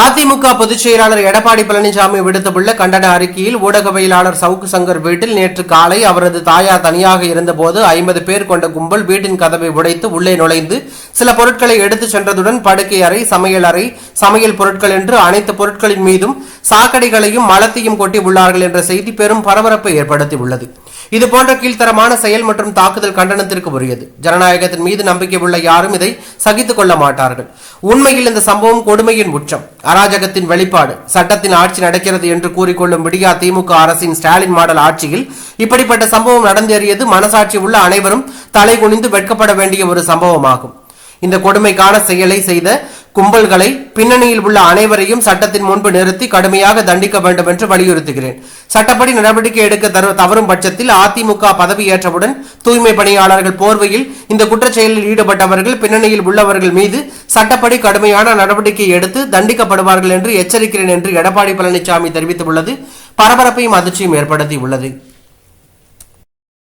அதிமுக பொதுச் செயலாளர் எடப்பாடி பழனிசாமி விடுத்துள்ள கண்டன அறிக்கையில் ஊடகவியலாளர் சவுக்கு சங்கர் வீட்டில் நேற்று காலை அவரது தாயார் தனியாக இருந்தபோது ஐம்பது பேர் கொண்ட கும்பல் வீட்டின் கதவை உடைத்து உள்ளே நுழைந்து சில பொருட்களை எடுத்துச் சென்றதுடன் படுக்கை அறை சமையல் அறை சமையல் பொருட்கள் என்று அனைத்து பொருட்களின் மீதும் சாக்கடைகளையும் மலத்தையும் கொட்டி உள்ளார்கள் என்ற செய்தி பெரும் பரபரப்பை ஏற்படுத்தியுள்ளது. இதுபோன்ற கீழ்த்தரமான செயல் மற்றும் தாக்குதல் கண்டனத்திற்கு உரியது. ஜனநாயகத்தின் மீது நம்பிக்கை உள்ள யாரும் இதை சகித்துக் கொள்ள மாட்டார்கள். உண்மையில் இந்த சம்பவம் கொடுமையின் உச்சம். அராஜகத்தின் வெளிப்பாடு. சட்டத்தின் ஆட்சி நடக்கிறது என்று கூறிக்கொள்ளும் விடியா திமுக அரசின் ஸ்டாலின் மாடல் ஆட்சியில் இப்படிப்பட்ட சம்பவம் நடந்தேறியது மனசாட்சி உள்ள அனைவரும் தலை குனிந்து வெட்கப்பட வேண்டிய ஒரு சம்பவமாகும். இந்த கொடுமைக்கான செயலை செய்த கும்பல்களை பின்னணியில் உள்ள அனைவரையும் சட்டத்தின் முன்பு நிறுத்தி கடுமையாக தண்டிக்க வேண்டும் என்று வலியுறுத்துகிறேன். சட்டப்படி நடவடிக்கை எடுக்க தரு- தவறும் பட்சத்தில் அதிமுக பதவியேற்றவுடன் தூய்மை பணியாளர்கள் போர்வையில் இந்த குற்றச்செயலில் ஈடுபட்டவர்கள் பின்னணியில் உள்ளவர்கள் மீது சட்டப்படி கடுமையான நடவடிக்கை எடுத்து தண்டிக்கப்படுவார்கள் என்று எச்சரிக்கிறேன் என்று எடப்பாடி பழனிசாமி தெரிவித்துள்ளது. பரபரப்பையும் அதிர்ச்சியும் ஏற்படுத்தியுள்ளது.